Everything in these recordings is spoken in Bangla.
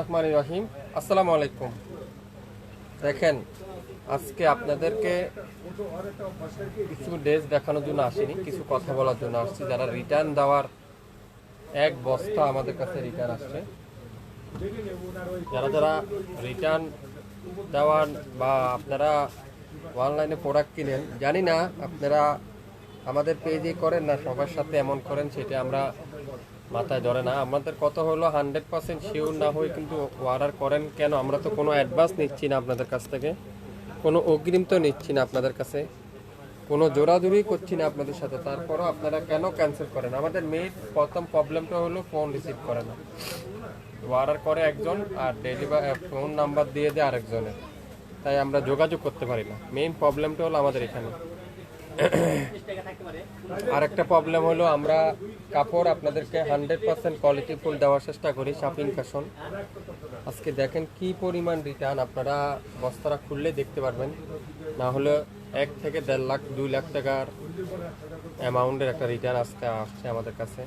রহমান রহিম আসসালামু আলাইকুম দেখেন, আজকে আপনাদেরকে কিছু ড্রেস দেখানোর জন্য আসিনি, কিছু কথা বলার জন্য আসছি। যারা রিটার্ন দেওয়ার এক বস্তা আমাদের কাছে রিটার্ন আসছে। যারা যারা রিটার্ন দেওয়ান বা আপনারা অনলাইনে প্রোডাক্ট কিনেন, জানি না আপনারা আমাদের পেজে করেন না, সবার সাথে এমন করেন, সেটা আমরা মাথায় ধরে না। আমাদের কথা হলো হান্ড্রেড পার্সেন্ট শিওর না হয়ে কিন্তু অর্ডার করেন কেন? আমরা তো কোনো অ্যাডভান্স নিচ্ছি না আপনাদের কাছ থেকে। কোনো অগ্রিম তো নিচ্ছি না আপনাদের কাছে। কোনো জোরাজুরি করছি না আপনাদের সাথে। তারপরও আপনারা কেন ক্যান্সেল করেন? আমাদের মেইন প্রথম প্রবলেমটা হলো ফোন রিসিভ করে না। অর্ডার করে একজন আর ডেলিভারি ফোন নাম্বার দিয়ে দেয় আরেকজনের। তাই আমরা যোগাযোগ করতে পারি না। মেইন প্রবলেমটা হলো আমাদের এখানে। আর একটা প্রবলেম হলো আমরা কাপড় আপনাদেরকে হান্ড্রেড পার্সেন্ট কোয়ালিটি ফুল দেওয়ার চেষ্টা করি শাপিং ফ্যাশন আজকে দেখেন কি পরিমাণ রিটার্ন আপনারা বস্তারা খুললে দেখতে পারবেন। না হলে এক থেকে দেড় লাখ, দুই লাখ টাকার অ্যামাউন্টের একটা রিটার্ন আজকে আসছে আমাদের কাছে।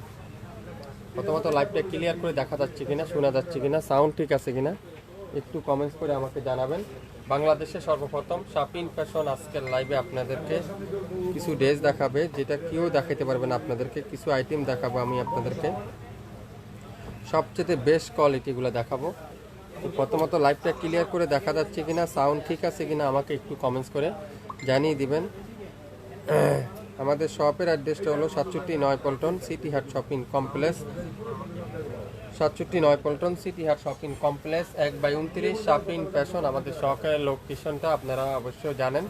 প্রথমত লাইভটা ক্লিয়ার করে দেখা যাচ্ছে কিনা, শোনা যাচ্ছে কিনা সাউন্ড ঠিক আছে কিনা, একটু কমেন্টস করে আমাকে জানাবেন। বাংলাদেশে সর্বপ্রথম শাপিং ফ্যাশন আজকের লাইভে আপনাদেরকে কিছু ড্রেস দেখাবে, যেটা কেউ দেখাতে পারবে না আপনাদেরকে, কিছু আইটেম দেখাবো আমি আপনাদেরকে। সবচেয়ে বেস্ট কোয়ালিটিগুলো দেখাবো। তো প্রথমত লাইভটা ক্লিয়ার করে দেখা যাচ্ছে কিনা সাউন্ড ঠিক আছে কিনা আমাকে একটু কমেন্টস করে জানিয়ে দিবেন। আমাদের শপের অ্যাড্রেসটা হলো সাতষট্টি নয় Paltan city Haat shopping complex. সাতষট্টি নয় Paltan city Haat shopping complex, এক বাই উনত্রিশ শপিং ফ্যাশন আমাদের শপের লোকেশনটা আপনারা অবশ্যই জানেন।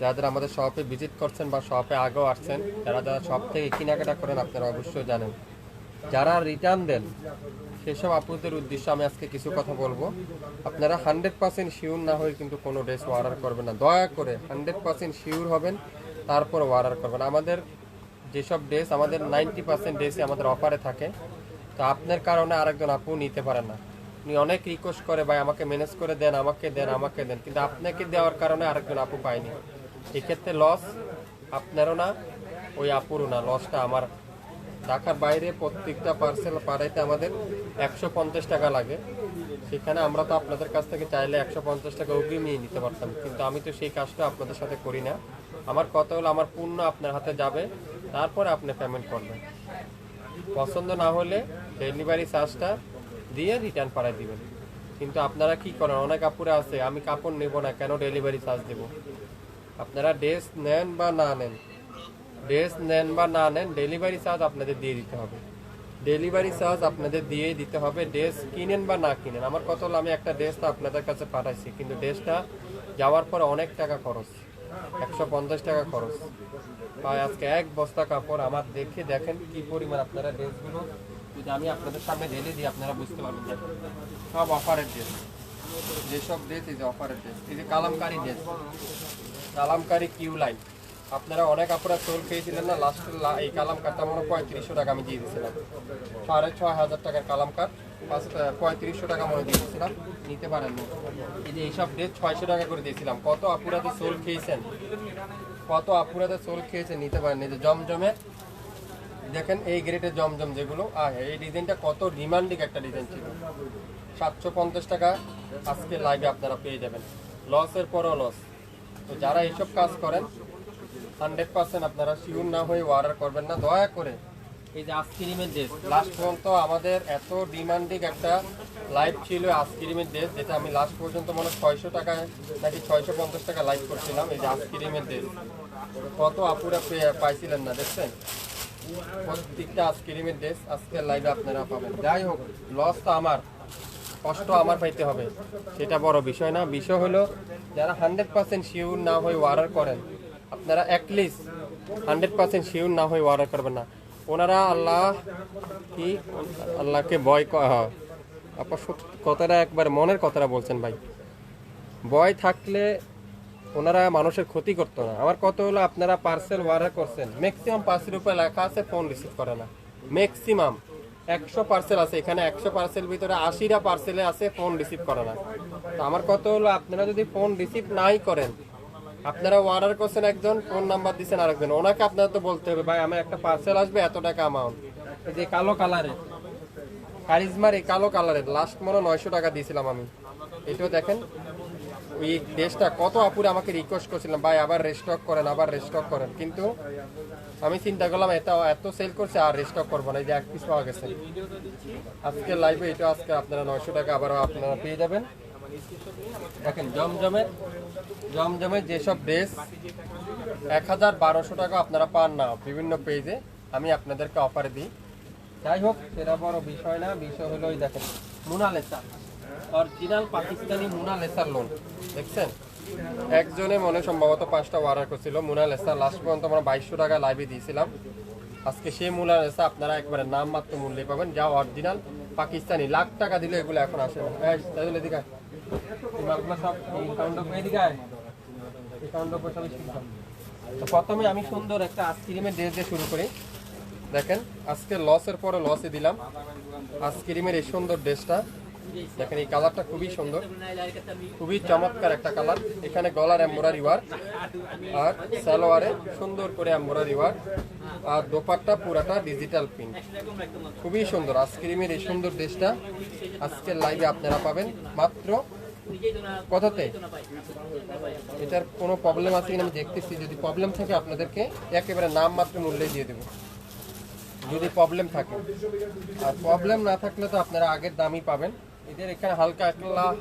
যারা যারা আমাদের শপে ভিজিট করছেন বা শপে আগেও আসছেন, যারা যারা শপ থেকে কেনাকাটা করেন আপনারা অবশ্যই জানেন। যারা রিটার্ন দেন, সেসব আপুদের উদ্দেশ্যে আমি আজকে কিছু কথা বলব। আপনারা হান্ড্রেড পার্সেন্ট শিওর না হয়ে কিন্তু কোনো ড্রেস অর্ডার করবেন না। দয়া করে হান্ড্রেড পার্সেন্ট শিওর হবেন। তারপর অর্ডার করবেন আমাদের যেসব ড্রেস আমাদের নাইনটি পার্সেন্ট ড্রেসই আমাদের অফারে থাকে। তো আপনার কারণে আরেকজন আপু নিতে পারেন না। উনি অনেক রিকোয়েস্ট করে, ভাই, আমাকে ম্যানেজ করে দেন, আমাকে দেন আমাকে দেন। কিন্তু আপনাকে দেওয়ার কারণে আরেকজন আপু পায়নি। এক্ষেত্রে লস আপনারও না, ওই আপুরও না। লসটা আমার ঢাকার বাইরে প্রত্যেকটা পার্সেল পাড়াইতে আমাদের একশো পঞ্চাশ টাকা লাগে। সেখানে আমরা তো আপনাদের কাছ থেকে চাইলে একশো পঞ্চাশ টাকা অগ্রিম নিয়ে নিতে পারতাম। কিন্তু আমি তো সেই কাজটা আপনাদের সাথে করি না। আমার কথা হলো, আমার পূর্ণ আপনার হাতে যাবে, তারপরে আপনি পেমেন্ট করবেন। পছন্দ না হলে ডেলিভারি চার্জটা দিয়ে রিটার্ন পাঠাই দিবেন। কিন্তু আপনারা কি করেন? অনেক কাপড়ে আছে, আমি কাপড় নেব না, কেন ডেলিভারি চার্জ দেব? আপনারা ড্রেস নেন বা না নেন ড্রেস নেন বা না নেন ডেলিভারি চার্জ আপনাদের দিয়ে দিতে হবে। ডেলিভারি চার্জ আপনাদের দিয়ে দিতে হবে ড্রেস কিনেন বা না কিনেন। আমার কথা হলো, আমি একটা ড্রেস তো আপনাদের কাছে পাঠাইছি, কিন্তু ড্রেসটা যাওয়ার পর অনেক টাকা খরচ। একশো পঞ্চাশ টাকা খরচ। ভাই, আজকে এক বস্তা কাপড় আমার দেখে দেখেন কি পরিমাণ আপনারা ড্রেসগুলো। যদি আমি আপনাদের সামনে ঢেলে দিই, আপনারা বুঝতে পারবেন। সব অফারের ড্রেস। যেসব ড্রেস, এই যে অফারের ড্রেস। এই যে kalamkari dress. Kalamkari Q line আপনারা অনেক আপনারা চোল খেয়েছিলেন না? লাস্ট এই কালাম কারটা মনে পঁয়ত্রিশশো টাকা আমি দিয়ে দিয়েছিলাম। সাড়ে ছয় হাজার টাকার কালাম কার পঁয়ত্রিশশো টাকা মনে দিয়ে দিয়েছিলাম। নিতে পারেননি। এই যে এইসব ড্রেস ছয়শো টাকা করে দিয়েছিলাম। কত আপুরাতে চোল খেয়েছেন? কত আপুরাতে চোল খেয়েছেন নিতে পারেন এই যে জমজমে, দেখেন এই গ্রেডের জমজম যেগুলো, আর এই ডিজাইনটা কত ডিমান্ডিং একটা ডিজাইন ছিল। সাতশো পঞ্চাশ টাকা আজকে লাইভে আপনারা পেয়ে যাবেন। লসের পরও লস তো যারা এইসব কাজ করেন হান্ড্রেড পার্সেন্ট আপনারা শিওর না হয়ে অর্ডার করবেন না। দয়া করে। এই যে আইসক্রিমের ড্রেস লাস্ট পর্যন্ত আমাদের এত ডিমান্ডিং একটা লাইভ ছিল আইসক্রিমের ড্রেস যেটা আমি লাস্ট পর্যন্ত মনে ছয়শো টাকায় নাকি ছয়শো পঞ্চাশ টাকা লাইভ করছিলাম এই যে আইসক্রিমের ড্রেস কত আপুরা পাইছিলেন না, দেখছেন? প্রত্যেকটা আইসক্রিমের ড্রেস আজকের লাইভে আপনারা পাবেন। যাই হোক লস তো আমার। কষ্ট আমার পাইতে হবে। সেটা বড় বিষয় না। বিষয় হলো, যারা হান্ড্রেড পার্সেন্ট শিওর না হয়ে অর্ডার করেন আপনারা অ্যাটলিস্ট হান্ড্রেড পার্সেন্ট শিওর না হয়ে অর্ডার করবেন না। ওনারা আল্লাহ কি? আল্লাহকে ভয়। আপনার কথাটা একবার মনের কথাটা বলছেন ভাই। ভয় থাকলে ওনারা মানুষের ক্ষতি করতো না। আমার কত হলো আপনারা পার্সেল অর্ডার করছেন। ম্যাক্সিমাম পার্সেল উপরে লেখা আছে ফোন রিসিভ করে না। ম্যাক্সিমাম একশো পার্সেল আছে। এখানে একশো পার্সেল ভিতরে আশিটা পার্সেলে আছে ফোন রিসিভ করে না। তো আমার কথা হলো আপনারা যদি ফোন রিসিভ নাই করেন আপনারা অর্ডার করছেন একজন ফোন নাম্বার দিচ্ছেন আরেকজন। ওনাকে আপনারা তো বলতে হবে, ভাই, আমার একটা পার্সেল আসবে, এত টাকা অ্যামাউন্ট এই যে কালো কালারের কারিজমার এই কালো কালারের লাস্ট মনে নয়শো টাকা দিয়েছিলাম আমি। এটাও দেখেন, ওই ড্রেসটা কত আপুরে আমাকে রিকোয়েস্ট করছিলাম ভাই, আবার রেস্টক করেন, আবার রেস্টক করেন। কিন্তু আমি চিন্তা করলাম, এত এত সেল করছে, আর রেস্টক করব না। এই যে এক পিস পাওয়া গেছে। আজকে লাইভে এটা আজকে আপনারা নয়শো টাকা আবার আপনারা পেয়ে যাবেন। দেখেন জমজমের জমজমের যেসব ড্রেস এক হাজার বারোশো টাকা আপনারা পান না বিভিন্ন পেজে আমি আপনাদেরকে অফারে দিই। যাই হোক সেটা বড় বিষয় না বিষয় হলো ওই দেখেন মুনালেসা অরিজিনাল পাকিস্তানি মুনালেসার লোন দেখছেন? একজনে মনে সম্ভবত পাঁচটা অর্ডার করছিল মুনালেসা লাস্ট পর্যন্ত আমরা বাইশশো টাকা লাইভে দিয়েছিলাম। আজকে সেই মুনালেসা আপনারা একবারে নাম মাত্র মূল্যে পাবেন যা অরিজিনাল পাকিস্তানি লাখ টাকা দিলে এগুলো এখন আসে না। এই, তাহলে প্রথমে আমি সুন্দর একটা আইসক্রিমের ড্রেস দিয়ে শুরু করি। দেখেন, আজকে লসের পরে লসে দিলাম। আইসক্রিমের এই সুন্দর ড্রেসটা। দেখেন, এই কালারটা খুবই সুন্দর, খুবই চমৎকার একটা কালার এখানে গলার এম্বোরারি ওয়ার্ক আর সালোয়ারে সুন্দর করে এম্বোরারি ওয়ার্ক আর দোপাট্টা পুরাটা ডিজিটাল প্রিন্ট খুবই সুন্দর আইসক্রিমের এই সুন্দর ড্রেসটা আজকের লাইভে আপনারা পাবেন। মাত্র কততে? এটার কোনো প্রবলেম আছে কিনা আমি দেখতেছি, যদি প্রবলেম থাকে আপনাদেরকে একেবারে নাম মাত্র মূল্যে দিয়ে দেবো। যদি প্রবলেম থাকে। আর প্রবলেম না থাকলে তো আপনারা আগের দামই পাবেন। এদের এখানে হালকা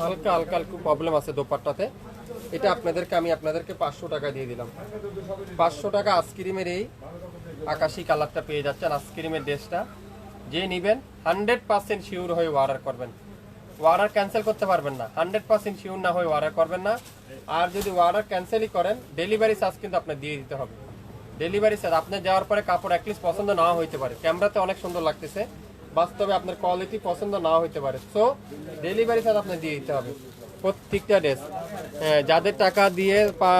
হালকা হালকা একটু প্রবলেম আছে দোপাট্টাতে। এটা আপনাদেরকে, আমি আপনাদেরকে পাঁচশো টাকা দিয়ে দিলাম। পাঁচশো টাকা আইসক্রিমের এই আকাশি কালারটা পেয়ে যাচ্ছেন, আইসক্রিমের ড্রেসটা। যে নেবেন, হান্ড্রেড পার্সেন্ট শিওর হয়ে অর্ডার করবেন। অর্ডার ক্যান্সেল করতে পারবেন না। হান্ড্রেড পার্সেন্ট শিওর না হয়ে অর্ডার করবেন না। আর যদি অর্ডার ক্যান্সেলই করেন ডেলিভারি চার্জ কিন্তু আপনার দিয়ে দিতে হবে। ডেলিভারি চার্জ আপনার যাওয়ার পরে কাপড় অ্যাটলিস্ট পছন্দ না হইতে পারে। ক্যামেরাতে অনেক সুন্দর লাগতেছে। বাস্তবে আপনার কোয়ালিটি পছন্দ না হইতে পারে। সো ডেলিভারি চার্জ আপনার দিয়ে দিতে হবে প্রত্যেকটা ড্রেস যাদের টাকা দিয়ে পা,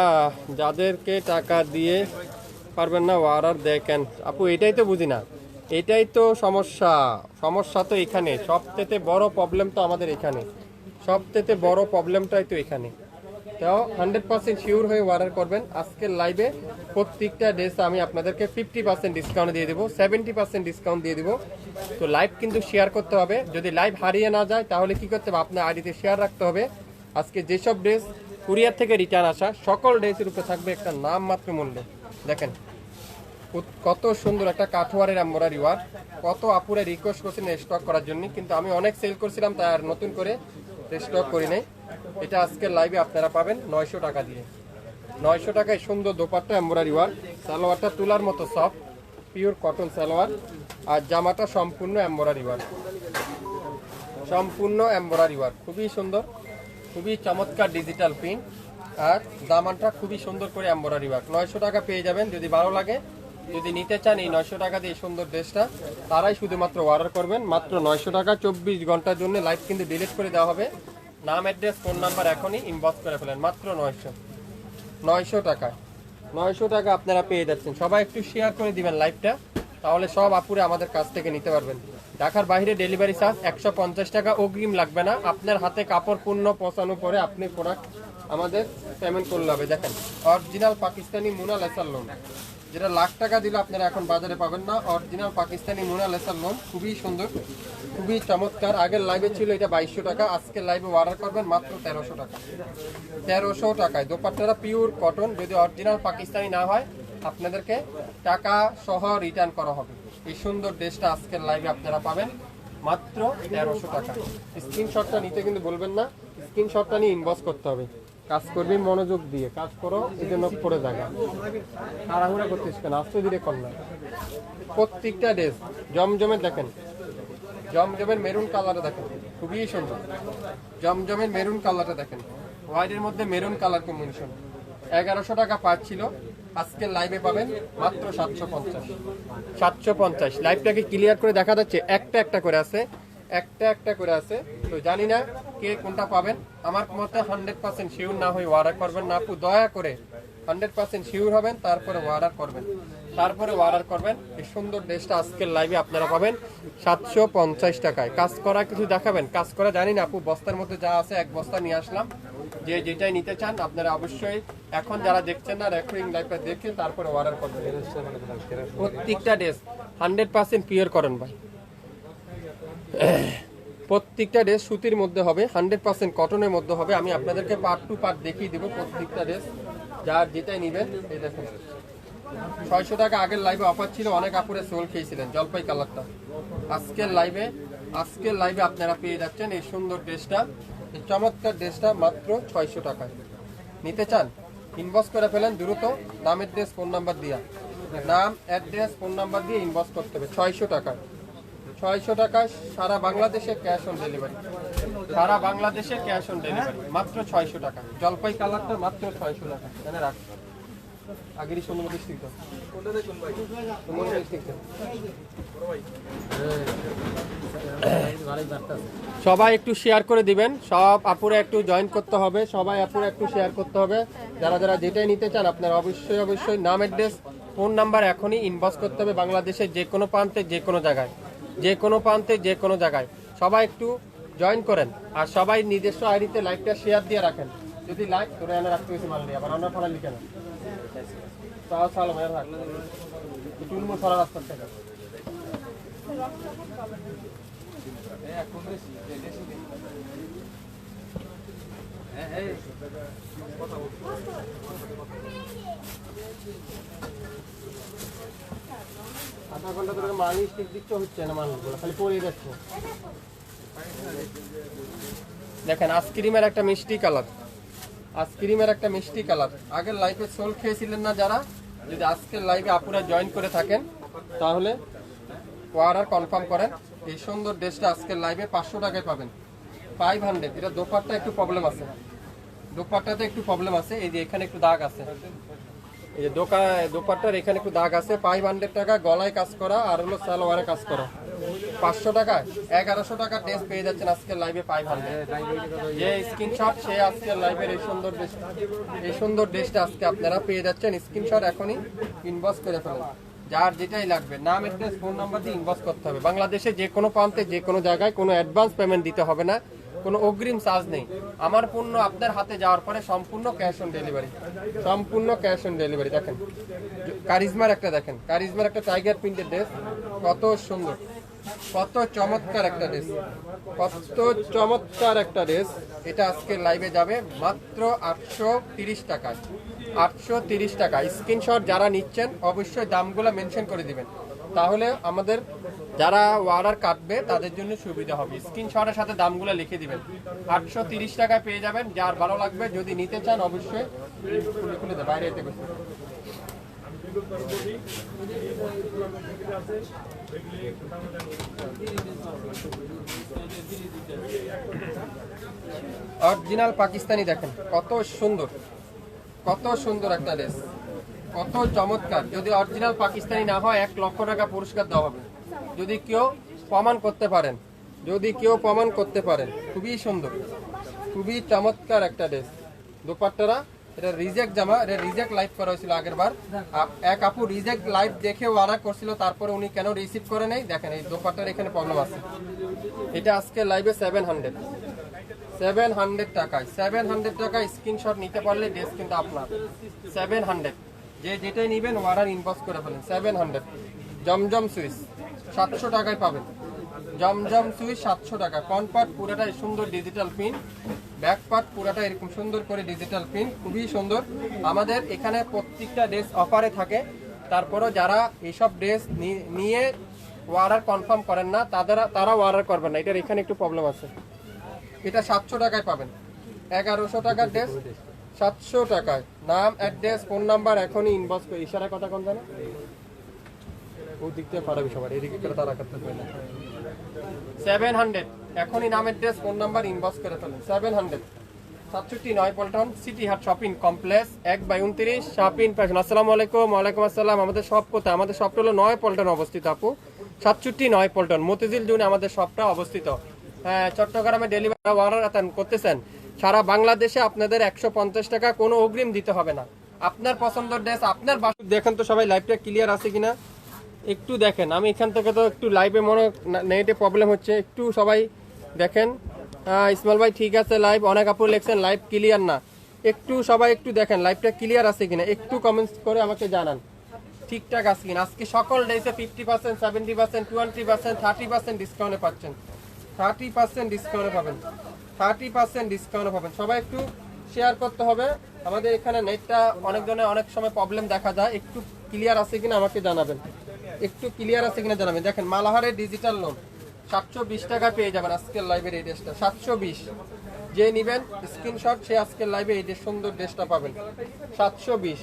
যাদেরকে টাকা দিয়ে পারবেন না অর্ডার দেখেন। আপু, এটাই তো বুঝি না। এটাই তো সমস্যা। সমস্যা তো এখানে। সবথেকে বড় প্রবলেম তো আমাদের এখানে। সবথেকে বড় প্রবলেমটাই তো এখানে। তাও হান্ড্রেড পার্সেন্ট শিওর হয়ে অর্ডার করবেন। আজকের লাইভে প্রত্যেকটা ড্রেস আমি আপনাদেরকে ফিফটি পার্সেন্ট ডিসকাউন্ট দিয়ে দেবো সেভেন্টি পার্সেন্ট ডিসকাউন্ট দিয়ে দেবো। তো লাইভ কিন্তু শেয়ার করতে হবে। যদি লাইভ হারিয়ে না যায়, তাহলে কি করতে হবে? আপনার আইডিতে শেয়ার রাখতে হবে। আজকে যেসব ড্রেস কুরিয়ার থেকে রিটার্ন আসা, সকল ড্রেসের উপরে থাকবে একটা নাম মাত্র মূল্যে। দেখেন, কত- সুন্দর একটা কাঠোয়ারের এম্বরারি ওয়ার কত আপুরে রিকোয়েস্ট করছেন স্টক করার জন্য। কিন্তু আমি অনেক সেল করছিলাম, তাই আর নতুন করে স্টক করি নাই। এটা আজকের লাইভে আপনারা পাবেন নয়শো টাকা দিয়ে। নয়শো টাকায় সুন্দর দোপাট্টা এম্বরারি ওয়ার সালোয়ারটা তুলার মতো সফট পিওর কটন সালোয়ার, আর জামাটা সম্পূর্ণ এম্বরারি ওয়ার সম্পূর্ণ এম্বরারি ওয়ার খুবই সুন্দর, খুবই চমৎকার ডিজিটাল প্রিন্ট আর দামানটা খুবই সুন্দর করে এম্বরারি ওয়ার্ক। নয়শো টাকা পেয়ে যাবেন, যদি ভালো লাগে, যদি নিতে চান এই নয়শো টাকা দিয়ে সুন্দর ড্রেসটা, তারাই শুধুমাত্র অর্ডার করবেন। মাত্র নয়শো টাকা, চব্বিশ ঘণ্টার জন্য লাইভ কিন্তু ডিলিট করে দেওয়া হবে। নাম অ্যাড্রেস, ফোন নাম্বার এখনই ইনবক্স করে ফেলেন, মাত্র নয়শো। নয়শো টাকা নয়শো টাকা আপনারা পেয়ে যাচ্ছেন। সবাই একটু শেয়ার করে দিবেন লাইভটা তাহলে সব আপুরে আমাদের কাছ থেকে নিতে পারবেন। ঢাকার বাইরে ডেলিভারি চার্জ একশো পঞ্চাশ টাকা, অগ্রিম লাগবে না। আপনার হাতে কাপড় পূর্ণ পচানো পরে আপনি প্রোডাক্ট আমাদের পেমেন্ট করলে হবে। দেখেন অরিজিনাল পাকিস্তানি মুনা লেসার লোন যেটা লাখ টাকা দিলে আপনারা এখন বাজারে পাবেন না। অরিজিনাল পাকিস্তানি মুনা লেসার লোন খুবই সুন্দর, খুবই চমৎকার। আগের লাইভে ছিল এটা বাইশশো টাকা আজকের লাইভে অর্ডার করবেন মাত্র তেরোশো টাকা। তেরোশো টাকায়। দোপাট্টাটা পিওর কটন যদি অরিজিনাল পাকিস্তানি না হয়, আপনাদেরকে টাকা সহ রিটার্ন করা হবে। এই সুন্দর ড্রেসটা আজকের লাইভে আপনারা পাবেন মাত্র তেরোশো টাকা। স্ক্রিনশটটা নিতে কিন্তু বলবেন না। স্ক্রিনশটটা নিয়ে ইনবক্স করতে হবে। কাজ করবি, মনোযোগ দিয়ে কাজ করো, এই জন্য পড়ে জায়গা তাড়াহুড়া করতেছ কেন? আস্তে ধীরে কর না। প্রত্যেকটা ড্রেস জমজমে দেখেন। জমজমের মেরুন কালারটা দেখেন। খুবই সুন্দর। জমজমের মেরুন কালারটা দেখেন। হোয়াইটের মধ্যে মেরুন কালার কম্বিনেশন এগারোশো টাকা পাচ্ছিল আজকের লাইভে পাবেন মাত্র সাতশো পঞ্চাশ। সাতশো পঞ্চাশ। লাইভটাকে ক্লিয়ার করে দেখা যাচ্ছে। একটা একটা করে আছে। একটা একটা করে আছে। তো জানি না কে কোনটা পাবেন? আমার মতে হান্ড্রেড পার্সেন্ট শিওর না হয়ে অর্ডার করবেন না। আপু, দয়া করে হান্ড্রেড পার্সেন্ট শিওর হবেন, তারপরে অর্ডার করবেন। তারপরে অর্ডার করবেন। এই সুন্দর ড্রেসটা আজকের লাইভে আপনারা পাবেন সাতশো পঞ্চাশ টাকায়। কাজ করা কিছু দেখাবেন? কাজ করা জানি না, আপু। বস্তার মধ্যে যা আছে এক বস্তা নিয়ে আসলাম। যে যেটাই নিতে চান, আপনারা অবশ্যই এখন যারা দেখছেন না রেকর্ডিং লাইভটা দেখে তারপরে অর্ডার করবেন। প্রত্যেকটা ড্রেস হান্ড্রেড পার্সেন্ট পিওর করেন ভাই। প্রত্যেকটা ড্রেস সুতির মধ্যে হবে হান্ড্রেড পার্সেন্ট কটনের মধ্যে হবে। আমি আপনাদেরকে পার্ট টু পার্ট দেখিয়ে দেবো প্রত্যেকটা ড্রেস যার যেটাই নেবেন, এই দেখুন। ছয়শো টাকা আগের লাইভে অফার ছিল, অনেক আপুরে সোল খেয়েছিলেন, জলপাই কালারটা আজকের লাইভে আজকের লাইভে আপনারা পেয়ে যাচ্ছেন এই সুন্দর ড্রেসটা এই চমৎকার ড্রেসটা মাত্র ছয়শো টাকায়। নিতে চান ইনবক্স করে ফেলেন দ্রুত, নামের ড্রেস ফোন নাম্বার দিয়া। নাম অ্যাড্রেস ফোন নাম্বার দিয়ে ইনবক্স করতে হবে, ছয়শো টাকায়। ছয়শো টাকায় সারা বাংলাদেশে ক্যাশ অন ডেলিভারি। সারা বাংলাদেশে ক্যাশ অন ডেলিভারি। মাত্র ছয়শো টাকা। জলপাই কালারটা মাত্র ছয়শো টাকা। জানে রাখ। আগেরই সুন্দর ডিস্ট্রিক্ট সবাই একটু শেয়ার করে দিবেন। সব আপুরা একটু জয়েন করতে হবে। সবাই আপুরা একটু শেয়ার করতে হবে। যারা যারা যেটাই নিতে চান, আপনারা অবশ্যই অবশ্যই নাম অ্যাড্রেস ফোন নাম্বার এখনই ইনবক্স করতে হবে বাংলাদেশের যে কোনো প্রান্তে, যে কোনো জায়গায়। যে কোনো প্রান্তে, যে কোনো জায়গায়। সবাই একটু জয়েন করেন আর সবাই নিজস্ব আইডিতে লাইভটা শেয়ার দিয়ে রাখেন। যদি লাইক তোরা এনে রাখতে হয়েছে মাল আবার অন্য ফলা লিখে না আধা ঘণ্টা ধরে মালিশ ঠিক দিচ্ছে, হচ্ছে না মানুষগুলো, খালি পড়ে যাচ্ছে দেখেন, আইসক্রিমের একটা মিষ্টি কালার। আইসক্রিমের একটা মিষ্টি কালার। আগের লাইফে সোল খেয়েছিলেন না যারা? যদি আজকের লাইভে আপুরা জয়েন করে থাকেন, তাহলে অর্ডার কনফার্ম করেন, এই সুন্দর ড্রেসটা আজকের লাইভে পাঁচশো টাকায় পাবেন। ফাইভ হান্ড্রেড এটা দোপারটা একটু প্রবলেম আছে। দোপারটাতে একটু প্রবলেম আছে, এই যে এখানে একটু দাগ আছে। এই যে দোকা, দোপাট্টার এখানে একটু দাগ আছে ফাইভ হান্ড্রেড টাকা, গলায় কাজ করা আর হলো সালোয়ারে কাজ করা। পাঁচশো টাকা, এগারোশো টাকা ড্রেস পেয়ে যাচ্ছেন আজকের লাইভে ফাইভ হান্ড্রেড যে স্ক্রিনশট সে আজকের লাইভের এই সুন্দর ড্রেস এই সুন্দর ড্রেসটা আজকে আপনারা পেয়ে যাচ্ছেন। স্ক্রিনশট এখনই ইনবক্স করে ফেলেন। যার যেটাই লাগবে, নাম অ্যাড্রেস ফোন নাম্বার দিয়ে ইনবক্স করতে হবে। বাংলাদেশে যে কোনো প্রান্তে, যে কোনো জায়গায় কোনো অ্যাডভান্স পেমেন্ট দিতে হবে না। কোনো অগ্রিম চার্জ নেই। আমার পণ্য আপনার হাতে যাওয়ার পরে সম্পূর্ণ ক্যাশ অন ডেলিভারি সম্পূর্ণ ক্যাশ অন ডেলিভারি দেখেন। কারিজমার একটা দেখেন। কারিজমার একটা টাইগার প্রিন্টের ড্রেস কত সুন্দর। কত চমৎকার একটা ড্রেস কত চমৎকার একটা ড্রেস এটা আজকে লাইভে যাবে মাত্র আটশো তিরিশ টাকায়। আটশো তিরিশ টাকা। স্ক্রিনশট যারা নিচ্ছেন, অবশ্যই দামগুলো মেনশন করে দিবেন। তাহলে আমাদের যারা অর্ডার কাটবে, তাদের জন্য সুবিধা হবে। স্ক্রিনশটের সাথে দামগুলো লিখে দিবেন। আটশো তিরিশ টাকায় পেয়ে যাবেন। যার ভালো লাগবে, যদি নিতে চান, অবশ্যই খুলে দেয় বাইরে অরিজিনাল পাকিস্তানি দেখেন। কত সুন্দর। কত সুন্দর একটা ড্রেস কত চমৎকার। যদি অরিজিনাল পাকিস্তানি না হয়, এক লক্ষ টাকা পুরস্কার দেওয়া হবে। যদি কেউ প্রমাণ করতে পারেন, যদি কেউ প্রমাণ করতে পারেন, খুবই সুন্দর, খুবই চমৎকার একটা ড্রেস দোপাট্টারা, এটা রিজেক্ট জামা, এটা রিজেক্ট লাইভ করা হয়েছিল আগের বার। এক আপু রিজেক্ট লাইভ দেখে অর্ডার করছিল, তারপরে উনি কেন রিসিভ করে নেই? দেখেন, এই দোপাট্টার এখানে প্রবলেম আছে। এটা আজকে লাইভে সেভেন হান্ড্রেড সেভেন হান্ড্রেড টাকায় সেভেন হান্ড্রেড টাকায় স্ক্রিনশট নিতে পারলে ড্রেস কিন্তু আপনার। সেভেন হান্ড্রেড যে যেটাই নেবেন অর্ডার ইনবক্স করে ফেলেন সেভেন হান্ড্রেড জমজম সুইচ, সাতশো টাকায় পাবেন। জমজম সুইচ, সাতশো টাকা ফ্রন্ট পার্ট পুরোটাই সুন্দর ডিজিটাল পিন ব্যাক পার্ট পুরোটা এরকম সুন্দর করে ডিজিটাল পিন খুবই সুন্দর। আমাদের এখানে প্রত্যেকটা ড্রেস অফারে থাকে। তারপরও যারা এইসব ড্রেস নিয়ে অর্ডার কনফার্ম করেন না, তাদের, তারাও অর্ডার করবেন না। এটার এখানে একটু প্রবলেম আছে। এটা সাতশো টাকায় পাবেন। এগারোশো টাকার ড্রেস সাতশো টাকায়। নাম অ্যাড্রেস ফোন নাম্বার এখনই ইনবক্স করে। ইশারা কথা কোন জানো? ওই দিক থেকে সবার। এদিকে করে তারা করতে পারবে না সেভেন হান্ড্রেড এখনই নাম অ্যাড্রেস ফোন নাম্বার ইনবক্স করে সেভেন হান্ড্রেড সাতষট্টি নয় Paltan city Haat shopping complex এক বাই উনত্রিশ শপিং ফ্যাশন আসসালামু আলাইকুম, ওয়ালাইকুম আসসালাম। আমাদের সব কোথায়? আমাদের সবটা হলো নয় পল্টন অবস্থিত, আপু। সাতষট্টি নয় পল্টন, মতিঝিল জুনে আমাদের সবটা অবস্থিত। হ্যাঁ চট্টগ্রামে ডেলিভারি অর্ডার করতেছেন। সারা বাংলাদেশে আপনাদের একশো পঞ্চাশ টাকা কোনো অগ্রিম দিতে হবে না। আপনার পছন্দের ড্রেস আপনার দেখেন তো সবাই লাইভটা ক্লিয়ার আছে কিনা? একটু দেখেন আমি এখান থেকে তো একটু লাইভে মনে নেটে প্রবলেম হচ্ছে। একটু সবাই দেখেন। আহ, ইসমাইল ভাই ঠিক আছে লাইভ অনেক আপু লেখছেন লাইভ ক্লিয়ার না। একটু সবাই একটু দেখেন লাইভটা ক্লিয়ার আছে কিনা? একটু কমেন্টস করে আমাকে জানান। ঠিকঠাক আছে কিনা? আজকে সকল ডেসে fifty percent seventy percent twenty percent thirty percent ডিসকাউন্টে পাচ্ছেন। থার্টি পার্সেন্ট ডিসকাউন্টে পাবেন। থার্টি পার্সেন্ট ডিসকাউন্টে পাবেন। সবাই একটু শেয়ার করতে হবে। আমাদের এখানে নেটটা অনেক জনের অনেক সময় প্রবলেম দেখা যায়। একটু ক্লিয়ার আছে কিনা আমাকে জানাবেন। একটু ক্লিয়ার আছে কিনা জানাবেন। দেখেন মালাহারের ডিজিটাল লোন সাতশো বিশ টাকা পেয়ে যাবেন আজকের লাইভের এই ড্রেসটা। সাতশো বিশ। যে নিবেন স্ক্রিনশট সে আজকের লাইভে এই সুন্দর ড্রেসটা পাবেন। সাতশো বিশ।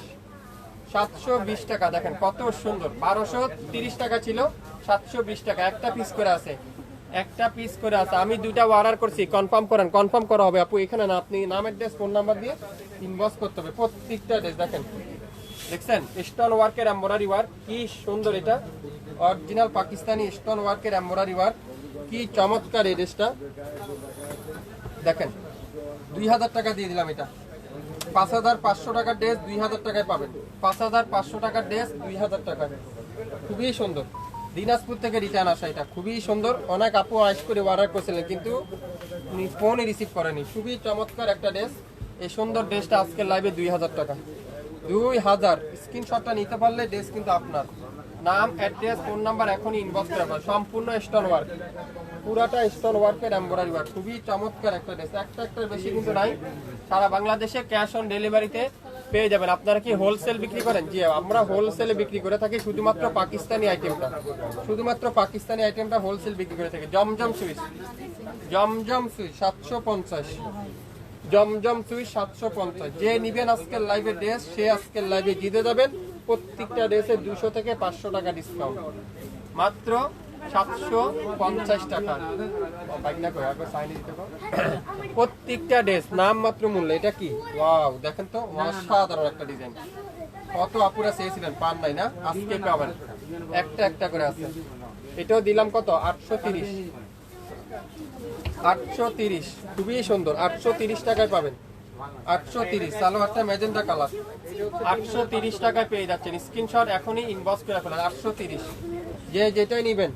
সাতশো বিশ টাকা। দেখেন, কত সুন্দর। বারোশো তিরিশ টাকা ছিল, সাতশো বিশ টাকা। একটা পিস করে আছে। একটা পিস করে আছে। আমি দুইটা অর্ডার করছি। কনফার্ম করেন কনফার্ম করা হবে। আপু, এখানে না, আপনি নামের ড্রেস ফোন নাম্বার দিয়ে ইনবক্স করতে হবে। প্রত্যেকটা ড্রেস দেখেন। দেখছেন? স্টোন ওয়ার্কের এম্বরারি ওয়ার্ক কি সুন্দর এটা। অরিজিনাল পাকিস্তানি স্টোন ওয়ার্কের এম্বরারি ওয়ার্ক কি চমৎকার এই ড্রেসটা দেখেন, দুই হাজার টাকা দিয়ে দিলাম এটা। পাঁচ হাজার পাঁচশো টাকার ড্রেস দুই হাজার টাকায় পাবেন। পাঁচ হাজার পাঁচশো টাকার ড্রেস দুই হাজার টাকায়। খুবই সুন্দর। দিনাজপুর থেকে রিটার্ন আসা, এটা খুবই সুন্দর। অনেক আপু আইস করে অর্ডার করেছিলেন, কিন্তু উনি ফোনই রিসিভ করেনি। খুবই চমৎকার একটা ড্রেস এই সুন্দর ড্রেসটা আজকের লাইভে দুই হাজার টাকা। দুই হাজার। স্ক্রিনশটটা নিতে পারলে ড্রেস কিন্তু আপনার। নাম অ্যাড্রেস ফোন নাম্বার এখনই ইনবক্স করা। সম্পূর্ণ স্টোন ওয়ার্ক পুরাটা স্টোন ওয়ার্কের এম্বরারি ওয়ার্ক খুবই চমৎকার একটা ড্রেস একটা একটা বেশি কিন্তু নাই। সারা বাংলাদেশে ক্যাশ অন ডেলিভারিতে পেয়ে যাবেন। আপনারা কি হোলসেল বিক্রি করেন? জি, আমরা হোলসেলে বিক্রি করে থাকি শুধুমাত্র পাকিস্তানি আইটেমটা শুধুমাত্র পাকিস্তানি আইটেমটা হোলসেল বিক্রি করে থাকি। জমজম সুইচ জমজম সুইচ সাতশো পঞ্চাশ। জমজম সুইচ সাতশো পঞ্চাশ। যে নিবেন আজকের লাইভে ড্রেস সে আজকের লাইভে জিতে যাবেন। প্রত্যেকটা ড্রেসে দুশো থেকে পাঁচশো টাকা ডিসকাউন্ট মাত্র সাতশো পঞ্চাশ টাকা। প্রত্যেকটা ড্রেস, নাম মাত্র মূল্য, এটা কি? ওয়াও, দেখেন তো, অসাধারণ একটা ডিজাইন। কত আপুরা চেয়েছিলেন, পান নাই না? আজকে পাবেন। একটা একটা করে আছে। এটাও দিলাম কত? আটশো তিরিশ। আটশো তিরিশ, খুবই সুন্দর। আটশো তিরিশ টাকায় পাবেন। আটশো তিরিশ সালোয়ারটা ম্যাজেন্টা কালার। আটশো তিরিশ টাকায় পেয়ে যাচ্ছেন। স্ক্রিনশট এখনই ইনবক্স করে ফেলেন। আটশো তিরিশ। যে যেটাই নেবেন।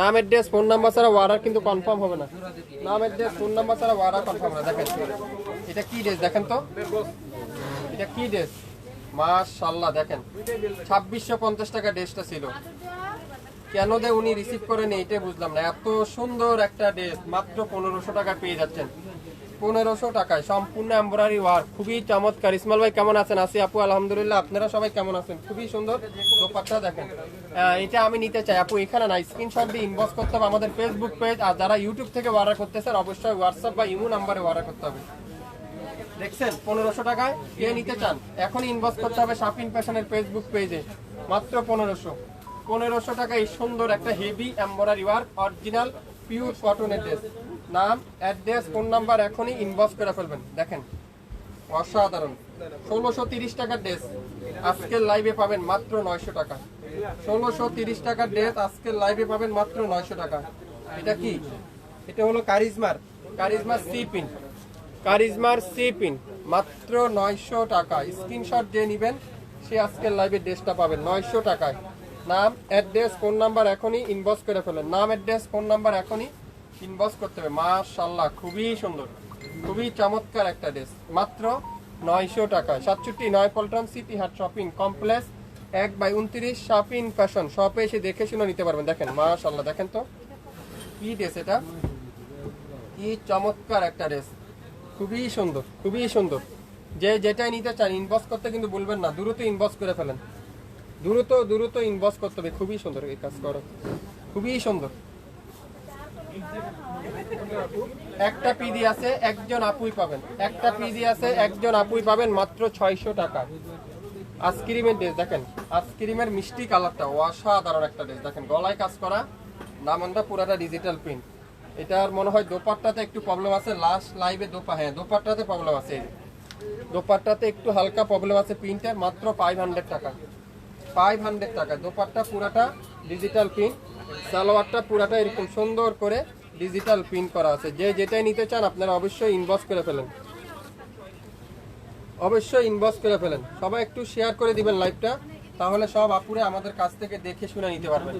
নাম অ্যাড্রেস ফোন নাম্বার ছাড়া অর্ডার কিন্তু কনফার্ম হবে না। নাম অ্যাড্রেস ফোন নাম্বার ছাড়া অর্ডার কনফার্ম না। দেখেন। এটা কি ড্রেস দেখেন তো। এটা কি ড্রেস মাশাল্লাহ দেখেন। ছাব্বিশশো পঞ্চাশ টাকা ড্রেসটা ছিল। কেন যে উনি রিসিভ করেন এইটাই বুঝলাম না। এত সুন্দর একটা ড্রেস মাত্র পনেরোশো টাকা পেয়ে যাচ্ছেন। পনেরোশো টাকায়, সম্পূর্ণ এম্বরারি ওয়ার্ক, খুবই চমৎকার। ইসমাল ভাই, কেমন আছেন? আসি আপু, আলহামদুলিল্লাহ। আপনারা সবাই কেমন আছেন? খুবই সুন্দর। দোপাট্টা দেখেন। এটা আমি নিতে চাই। আপু, এখানে না স্ক্রিনশট দিয়ে ইনবক্স করতে হবে আমাদের ফেসবুক পেজ আর যারা ইউটিউব থেকে অর্ডার করতেছেন অবশ্যই হোয়াটসঅ্যাপ বা ইমো নাম্বারে অর্ডার করতে হবে। দেখছেন? পনেরোশো টাকায় কে নিতে চান? এখন ইনবক্স করতে হবে শাপিন ফ্যাশনের ফেসবুক পেজে মাত্র পনেরোশো। পনেরোশো টাকায় সুন্দর একটা heavy embroidery work original pure কটনের ড্রেস নাম, অ্যাড্রেস, ফোন নাম্বার এখনই ইনবক্স করে ফেলবেন। দেখেন, অসাধারণ। ষোলোশো তিরিশ টাকার ড্রেস আজকের লাইভে পাবেন মাত্র নয়শো টাকা। ষোলোশো তিরিশ টাকার ড্রেস আজকের লাইভে পাবেন মাত্র নয়শো টাকা। এটা কি? এটা হলো কারিজমার। কারিজমার সি পিন কারিজমার সি পিন মাত্র নয়শো টাকা। স্ক্রিনশট যে নেবেন। সে আজকের লাইভে ড্রেসটা পাবেন নয়শো টাকায়। নাম, অ্যাড্রেস, ফোন নাম্বার এখনই ইনবক্স করে ফেলেন। নাম, অ্যাড্রেস, ফোন নাম্বার এখনই ইনবক্স করতে হবে। মাশাল্লাহ খুবই সুন্দর। খুবই চমৎকার একটা ড্রেস মাত্র নয়শো টাকা সাতষট্টি নয় Paltan city Haat shopping complex, এক বাই উনত্রিশ শপিং ফ্যাশন। শপে এসে দেখে শুনে নিতে পারবেন। দেখেন মাশাল্লাহ দেখেন তো। কি ড্রেস এটা? কি চমৎকার একটা ড্রেস খুবই সুন্দর খুবই সুন্দর। যে যেটাই নিতে চান ইনবক্স করতে কিন্তু বলবেন না। দ্রুত ইনবক্স করে ফেলেন। দ্রুত দ্রুত ইনবক্স করতে হবে। খুবই সুন্দর এই কাজ করো। খুবই সুন্দর। একটা পিডি আছে, একজন আপুই পাবেন। একটা পিডি আছে, একজন আপুই পাবেন মাত্র ছয়শো টাকা। আইসক্রিমের ড্রেস দেখেন, আইসক্রিমের মিষ্টি কালারটা অসাধারণ একটা ড্রেস। দেখেন, গলায় কাজ করা নামনটা পুরাটা ডিজিটাল প্রিন্ট এটার মনে হয় দোপাট্টাতে একটু প্রবলেম আছে লাস্ট লাইভে দোপা হ্যাঁ দোপাট্টাতে প্রবলেম আছে। দোপাট্টাতে একটু হালকা প্রবলেম আছে প্রিন্টের মাত্র ফাইভ হান্ড্রেড টাকা। ফাইভ হান্ড্রেড টাকা, দোপাট্টা পুরাটা ডিজিটাল প্রিন্ট সালোয়ারটা পুরাটা এরকম সুন্দর করে ডিজিটাল প্রিন্ট করা আছে। যে যেটাই নিতে চান আপনারা অবশ্যই ইনবক্স করে ফেলেন। অবশ্যই ইনবক্স করে ফেলেন। সবাই একটু শেয়ার করে দিবেন লাইভটা তাহলে সব আপুরে আমাদের কাছ থেকে দেখে শুনে নিতে পারবেন।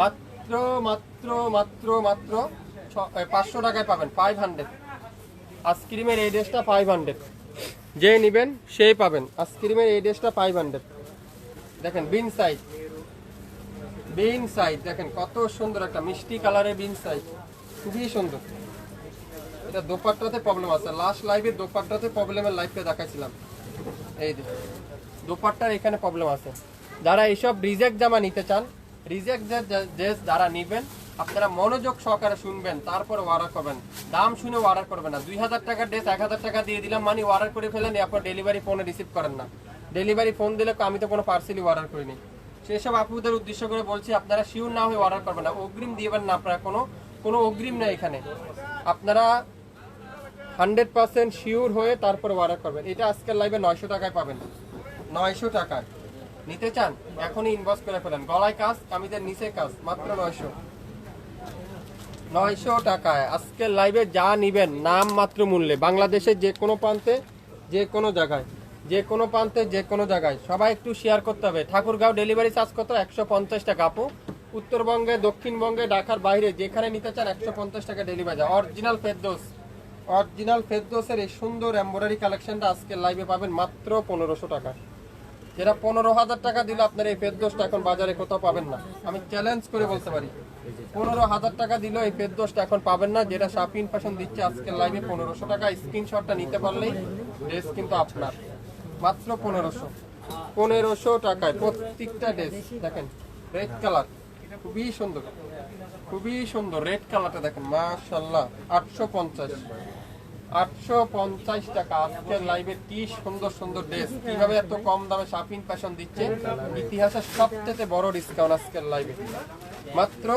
মাত্র মাত্র মাত্র মাত্র পাঁচশো টাকায় পাবেন ফাইভ হান্ড্রেড আইসক্রিমের এই ড্রেসটা ফাইভ হান্ড্রেড যে নেবেন সেই পাবেন। আইসক্রিমের এই ড্রেসটা ফাইভ হান্ড্রেড দেখেন, বিন সাইজ বিন সাইজ, দেখেন কত সুন্দর একটা মিষ্টি কালারের বিন সাইজ। খুবই সুন্দর। এটা দোপাট্টাতে প্রবলেম আছে। লাস্ট লাইভে দোপাট্টাতে প্রবলেমের লাইভটা দেখাইছিলাম। এই যে, দোপাট্টার এখানে প্রবলেম আছে। যারা এইসব রিজেক্ট জামা নিতে চান রিজেক্ট ড্রেস যারা নিবেন, আপনারা মনোযোগ সহকারে শুনবেন, তারপর অর্ডার করবেন। দাম শুনে অর্ডার করবেন না। দুই হাজার টাকার ড্রেস এক হাজার টাকা দিয়ে দিলাম মানে অর্ডার করে ফেলেন আপনার ডেলিভারি ফোনে রিসিভ করেন না। ডেলিভারি ফোন দিলে আমি তো কোনো পার্সেলই অর্ডার করিনি। সেসব আপুদের উদ্দেশ্য করে বলছি, আপনারা শিওর না হয়ে অর্ডার করবেন না। অগ্রিম দিবেন না আপনারা। কোনো কোনো অগ্রিম নেই এখানে। আপনারা হান্ড্রেড পার্সেন্ট শিওর হয়ে তারপর অর্ডার করবেন। এটা আজকের লাইভে নয়শো টাকায় পাবেন। নয়শো টাকায় নিতে চান, এখনই ইনভেস্ট করে ফেলেন। গলায় কাজ, কামিজের নিচে কাজ, মাত্র নয়শো। নয়শো টাকায়। আজকের লাইভে যা নিবেন, নাম মাত্র মূল্যে। বাংলাদেশের যে কোনো প্রান্তে, যে কোনো জায়গায়। যে কোনো প্রান্তে যে কোনো জায়গায়। সবাই একটু শেয়ার করতে হবে। ঠাকুরগাঁও ডেলিভারি চার্জ কত? একশো পঞ্চাশ টাকা। আপু, উত্তরবঙ্গে, দক্ষিণবঙ্গে, ঢাকার বাইরে যেখানে নিতে চান একশো পঞ্চাশ টাকা ডেলিভারি অরিজিনাল ফেরদোস। অরিজিনাল ফেরদোসের এই সুন্দর এমব্রয়ডারি কালেকশনটা আজকের লাইভে পাবেন মাত্র পনেরোশো টাকা। যেটা পনেরো হাজার টাকা দিলে, আপনার এই ফেরদোসটা এখন বাজারে কোথাও পাবেন না। আমি চ্যালেঞ্জ করে বলতে পারি, পনেরো হাজার টাকা দিলেও এই ফেরদোসটা এখন পাবেন না। যেটা শাপিন ফ্যাশন দিচ্ছে আজকের লাইভে পনেরোশো টাকা। স্ক্রিনশটটা নিতে পারলেই ড্রেস কিন্তু আপনার। মাত্র পনেরোশো। পনেরোশো টাকায় প্রত্যেকটা ড্রেস দেখেন রেড কালার খুবই সুন্দর। খুবই সুন্দর রেড কালারটা দেখেন মাশাল্লাহ আটশো পঞ্চাশ। আটশো পঞ্চাশ টাকা, আজকের লাইভে কি সুন্দর সুন্দর ড্রেস কীভাবে এত কম দামে শাপিং ফ্যাশন দিচ্ছে, ইতিহাসের সবচেয়ে বড় ডিসকাউন্ট আজকের লাইভে মাত্র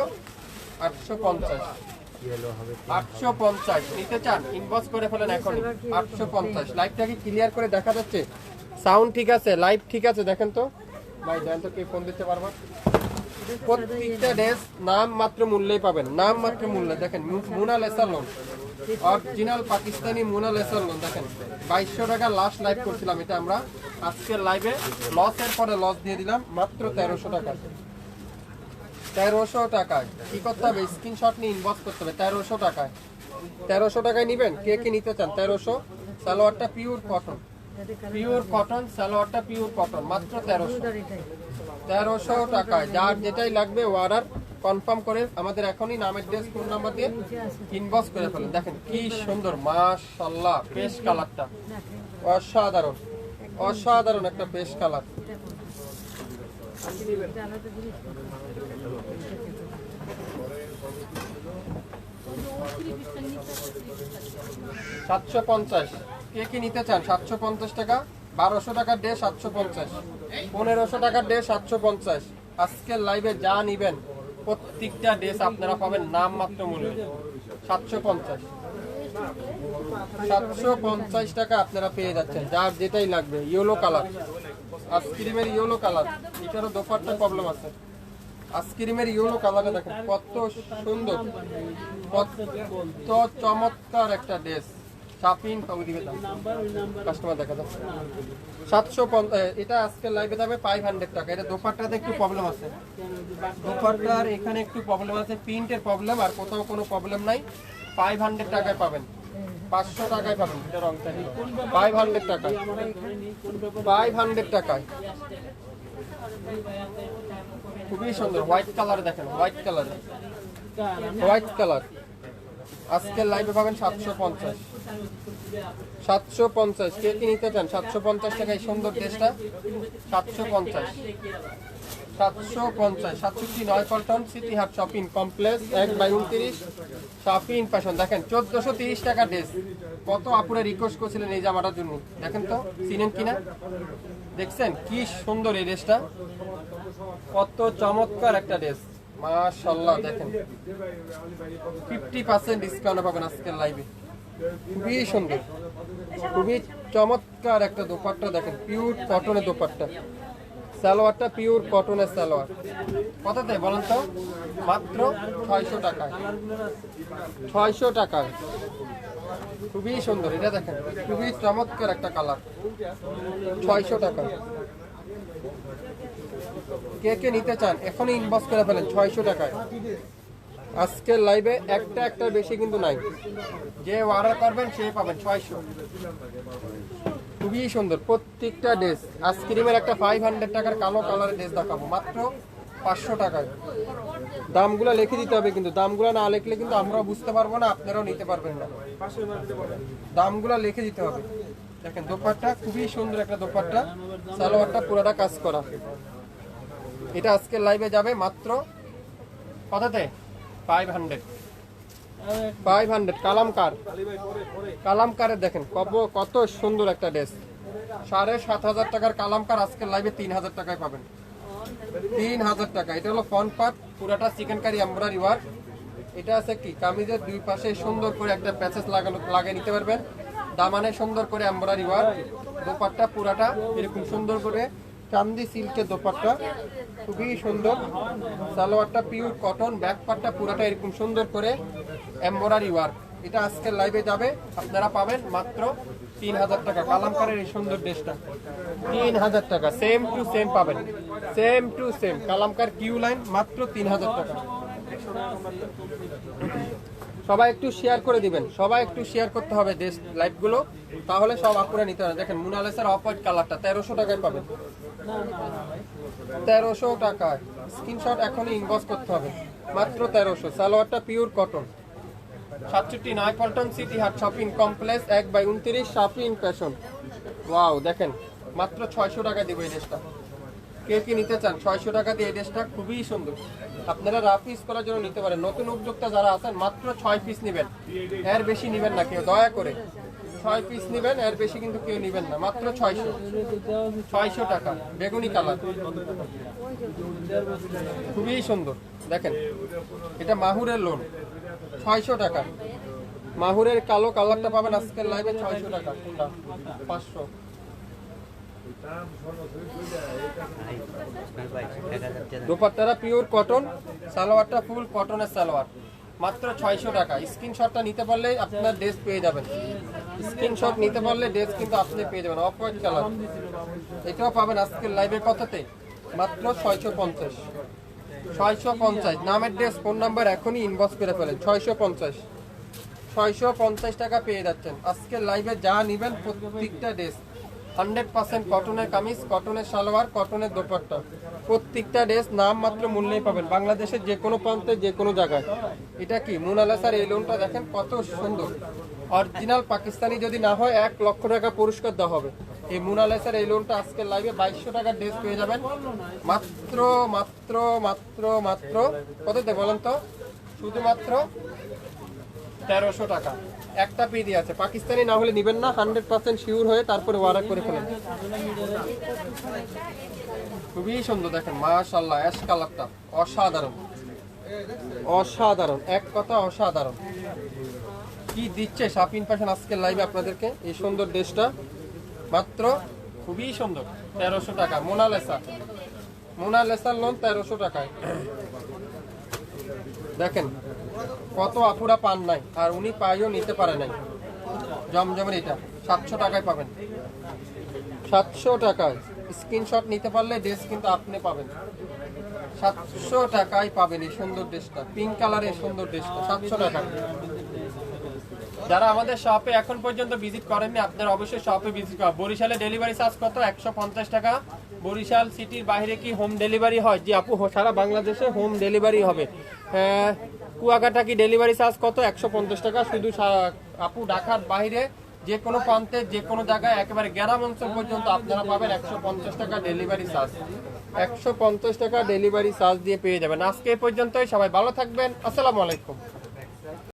আটশো পঞ্চাশ। আটশো পঞ্চাশ নিতে চান আটশো পঞ্চাশ লাইভটা দেখা যাচ্ছে। নাম মাত্র মূল্যেই পাবেন, নাম মূল্যে। দেখেন Munalesa lawn original Pakistani Munalesa lawn দেখেন। বাইশশো টাকা লাস্ট লাইভ করছিলাম এটা আমরা। আজকের লাইভে লসের পরে লস দিয়ে দিলাম, মাত্র তেরোশো টাকা। তেরোশো টাকায়। কি করতে হবে? স্ক্রিনশট নিয়ে ইনবক্স করতে হবে। তেরোশো টাকায়। তেরোশো টাকায় নিবেন? কে কে নিতে চান? তেরোশো? সালোয়ারটা পিওর কটন পিওর কটন সালোয়ারটা পিওর কটন মাত্র তেরোশো। তেরোশো টাকায়। যার যেটাই লাগবে অর্ডার কনফার্ম করে আমাদের এখনই নামের ড্রেস ফোন নাম্বার দিয়ে ইনবক্স করে ফেলেন। দেখেন কি সুন্দর মাশাল্লাহ পেশ কালারটা অসাধারণ। অসাধারণ একটা পেশ কালার সাতশো পঞ্চাশ। কে কি নিতে চান? সাতশো পঞ্চাশ টাকা, বারোশো টাকার ডে, সাতশো পঞ্চাশ। পনেরোশো টাকার ডে, সাতশো পঞ্চাশ। আজকের লাইভে যা নিবেন, প্রত্যেকটা ড্রেস আপনারা পাবেন নাম মাত্র মূল্যে। সাতশো পঞ্চাশ। সাতশো পঞ্চাশ টাকা আপনারা পেয়ে যাচ্ছেন, যার যেটাই লাগবে ইয়েলো কালার আইসক্রিমের ইয়েলো কালার এটারও দোপারটা প্রবলেম আছে। আইসক্রিমের ইয়েলো কালারে দেখেন, কত সুন্দর, কত চমৎকার একটা ড্রেস ওইদিকে দাম। কাস্টমার দেখা যাচ্ছে। সাতশো এটা আজকে লাইভে যাবে ফাইভ হান্ড্রেড টাকা। এটা দোপারটাতে একটু প্রবলেম আছে। দোপারটার এখানে একটু প্রবলেম আছে। প্রিন্টের প্রবলেম আর কোথাও কোনো প্রবলেম নাই। ফাইভ হান্ড্রেড টাকায় পাবেন। পাঁচশো টাকায় পাবেন ফাইভ হান্ড্রেড টাকায়। ফাইভ হান্ড্রেড টাকায়। খুবই সুন্দর হোয়াইট কালার দেখেন হোয়াইট কালার হোয়াইট কালার আজকের লাইভে পাবেন সাতশো পঞ্চাশ। সাতশো পঞ্চাশ। কে কি নিতে চান? সাতশো পঞ্চাশ টাকা এই সুন্দর ড্রেসটা সাতশো পঞ্চাশ। সাতশো পঞ্চাশ, সাতষট্টি নয় Paltan, city shopping complex shopping দেখেন তিরিশ টাকা ড্রেস। কত রিকোয়েস্ট করছিলেন এই জামাটার জন্য? দেখেন তো দেখছেন সুন্দর এই ড্রেসটা। কত চমৎকার একটা ড্রেস। দেখেন। ফিফটি পার্সেন্ট ডিসকাউন্ট পাবেন আজকের খুবই সুন্দর। খুবই চমৎকার একটা দোপাট্টা, দেখেন পিওর কটনের দোপাট্টা। সালোয়ারটা পিওর কটনের সালোয়ার। কততে বলেন তো, মাত্র ছয়শো টাকায়। ছয়শো টাকায়। খুবই সুন্দর, এটা দেখেন, খুবই চমৎকার একটা কালার ছয়শো টাকা কে কে নিতে চান, এখনই ইনবক্স করে ফেলেন, ছয়শো টাকায়। আজকের লাইভে একটা একটা বেশি কিন্তু নাই। যে অর্ডার করবেন, সে পাবেন ছয়শো। খুবই সুন্দর। প্রত্যেকটা ড্রেস আইসক্রিমের একটা ফাইভ হান্ড্রেড টাকার কালো কালারের ড্রেস দেখাবো। মাত্র পাঁচশো টাকায়। দামগুলো লিখে দিতে হবে কিন্তু। দামগুলো না লিখলে কিন্তু আমরা বুঝতে পারব না, আপনারাও নিতে পারবেন না। দামগুলো লিখে দিতে হবে। দেখেন, দোপাট্টা খুবই সুন্দর একটা দোপাট্টা। সালোয়ারটা পুরোটা কাজ করা। এটা আজকে লাইভে যাবে মাত্র কততে? Five hundred five hundred Kalamkar. কালামকারের দেখেন কত কত সুন্দর একটা ড্রেস। সাড়ে সাত হাজার টাকার কালামকার, আজকের লাইভে তিন হাজার টাকায় পাবেন। তিন হাজার টাকা। এটা হলো ফ্রন্ট পার্ট পুরাটা চিকেন কারি এমব্রয়ডারি ওয়ার্ক এটা আছে কি? কামিজের দুই পাশে সুন্দর করে একটা প্যাচেস লাগানো, লাগিয়ে নিতে পারবেন। দামানে সুন্দর করে এমব্রয়ডারি ওয়ার্ক দোপাট্টা পুরাটা এরকম সুন্দর করে। চান্দি সিল্কের দোপাট্টা, খুবই সুন্দর। সালোয়ারটা পিওর কটন ব্যাক পার্টটা পুরাটা এরকম সুন্দর করে এমব্রয়ডারি ওয়ার্ক। এটা আজকের লাইভে যাবে। আপনারা পাবেন মাত্র তিন হাজার টাকা। কালামকারের এই সুন্দর ড্রেসটা। তিন হাজার টাকা। সেম টু সেম পাবেন। Same to same Kalamkar Q line মাত্র তিন হাজার টাকা। সবাই একটু শেয়ার করে দিবেন। সবাই একটু শেয়ার করতে হবে ড্রেস লাইভগুলো তাহলে সব আপুরা নিতে হবে দেখেন, মুনালেসার অফ হোয়াইট কালারটা তেরোশো টাকায় পাবেন। তেরোশো টাকায়। স্ক্রিনশট এখনই ইনবক্স করতে হবে। মাত্র তেরোশো। সালোয়ারটা পিওর কটন সাতষট্টি নয় Paltan city Haat shopping complex এক বাই উনত্রিশ শপিং ফ্যাশন ওয়াও, দেখেন, মাত্র ছয়শো টাকা দিব এই ড্রেসটা। কে কি নিতে চান, ছয়শো টাকা দিয়ে এই ড্রেসটা খুবই সুন্দর। আপনারা রাফ ইউজ করার জন্য নিতে পারেন। নতুন উদ্যোক্তা যারা আছেন, মাত্র ছয় পিস নেবেন। এর বেশি নেবেন না কেউ, দয়া করে। ছয় পিস নেবেন, এর বেশি কিন্তু কেউ নেবেন না। মাত্র ছয়শো। ছয়শো টাকা, বেগুনি কালার। খুবই সুন্দর। দেখেন, এটা মাহুরের লোন ছয়শো টাকা। মাহুরের কালো কালারটা পাবেন আজকের লাইভে ছয়শো টাকা পাঁচশো। দোপাট্টারা পিওর কটন সালোয়ারটা ফুল কটনের সালোয়ার। মাত্র ছয়শো টাকা। স্ক্রিনশটটা নিতে পারলে আপনার ড্রেস পেয়ে যাবেন। স্ক্রিনশট নিতে পারলে ড্রেস কিন্তু আপনি পেয়ে যাবেন। অফ হোয়াইট কালার এটাও পাবেন আজকের লাইভে কথাতে। মাত্র ছয়শো পঞ্চাশ। ছয়শো পঞ্চাশ। নামের ড্রেস ফোন নাম্বার এখনই ইনবক্স করে ফেলেন। ছয়শো পঞ্চাশ। ছয়শো পঞ্চাশ টাকা পেয়ে যাচ্ছেন। আজকের লাইভে যা নেবেন প্রত্যেকটা ড্রেস হান্ড্রেড পার্সেন্ট কটনের কামিজ কটনের সালোয়ার কটনের দোপাট্টা। প্রত্যেকটা ড্রেস নাম মাত্র মূল্যেই পাবেন। বাংলাদেশের যে কোনো প্রান্তে, যে কোনো জায়গায়। এটা কি? মুনালাসার এই লোনটা দেখেন কত সুন্দর। অরিজিনাল পাকিস্তানি যদি না হয়, এক লক্ষ টাকা পুরস্কার দেওয়া হবে। এই মুনালাসার এই লোনটা আজকের লাইভে বাইশশো টাকার ড্রেস পেয়ে যাবেন। মাত্র মাত্র মাত্র মাত্র, কততে বলেন তো? শুধুমাত্র তেরোশো টাকা। একটা পিডি আছে। পাকিস্তানি না হলে নিবেন না হান্ড্রেড পার্সেন্ট শিওর হয়ে তারপরে অর্ডার করে ফেলেন। খুবই সুন্দর দেখেন মাশাল্লাহ অ্যাশ কালারটা অসাধারণ। অসাধারণ। এক কথা অসাধারণ। কি দিচ্ছে শাপিন ফ্যাশন আজকের লাইভে আপনাদেরকে? এই সুন্দর ড্রেসটা মাত্র খুবই সুন্দর, তেরোশো টাকা। মোনালেসা মোনালেসার লোন তেরোশো টাকায়। দেখেন, কত আপুরা পান নাই, আর উনি পাইও নিতে পারে নাই। জমজমের এটা, সাতশো টাকায় পাবেন। সাতশো টাকায়। স্ক্রিনশট নিতে পারলে ড্রেস কিন্তু আপনি পাবেন। সাতশো টাকায় পাবেন এই সুন্দর ড্রেসটা। পিঙ্ক কালারের সুন্দর ড্রেসটা, সাতশো টাকা যারা আমাদের শপে এখন পর্যন্ত ভিজিট করেননি আপনারা অবশ্যই শপে ভিজিট করেন। বরিশালে ডেলিভারি চার্জ কত? একশো পঞ্চাশ টাকা। বরিশাল সিটির বাইরে কি হোম ডেলিভারি হয়? যে আপু সারা বাংলাদেশে হোম ডেলিভারি হবে। হ্যাঁ, কুয়াকাটা কি ডেলিভারি চার্জ কত? একশো পঞ্চাশ টাকা। শুধু আপু ঢাকার বাইরে যে কোনো প্রান্তে যে কোনো জায়গায় একেবারে গ্রাম অঞ্চল পর্যন্ত আপনারা পাবেন একশো পঞ্চাশ টাকা ডেলিভারি চার্জ একশো পঞ্চাশ টাকা ডেলিভারি চার্জ দিয়ে পেয়ে যাবেন। আজকে এই পর্যন্তই। সবাই ভালো থাকবেন। আসসালামু আলাইকুম।